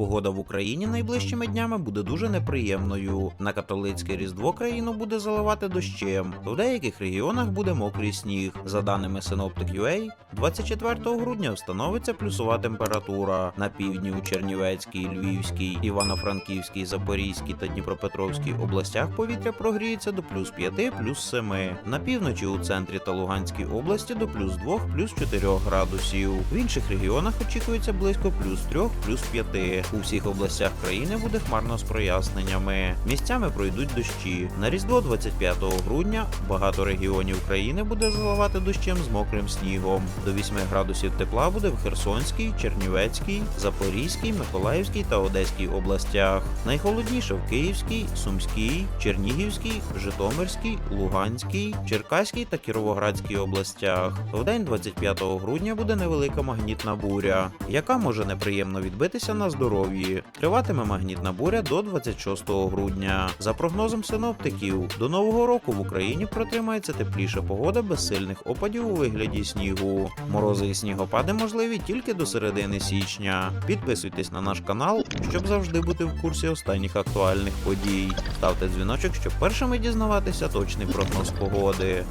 Погода в Україні найближчими днями буде дуже неприємною. На католицьке різдво країну буде заливати дощем. В деяких регіонах буде мокрий сніг. За даними Synoptic.ua, 24 грудня встановиться плюсова температура. На півдні у Чернівецькій, Львівській, Івано-Франківській, Запорізькій та Дніпропетровській областях повітря прогріється до плюс 5, плюс 7. На півночі у центрі та Луганській області до плюс 2, плюс 4 градусів. В інших регіонах очікується близько плюс 3, плюс 5. У всіх областях країни буде хмарно з проясненнями. Місцями пройдуть дощі. На Різдво 25 грудня багато регіонів країни буде заливати дощем з мокрим снігом. До 8 градусів тепла буде в Херсонській, Чернівецькій, Запорізькій, Миколаївській та Одеській областях. Найхолодніше в Київській, Сумській, Чернігівській, Житомирській, Луганській, Черкаській та Кіровоградській областях. В день 25 грудня буде невелика магнітна буря, яка може неприємно відбитися на здоров'ї. Триватиме магнітна буря до 26 грудня. За прогнозом синоптиків, до нового року в Україні протримається тепліша погода без сильних опадів у вигляді снігу. Морози і снігопади можливі тільки до середини січня. Підписуйтесь на наш канал, щоб завжди бути в курсі останніх актуальних подій. Ставте дзвіночок, щоб першими дізнаватися точний прогноз погоди.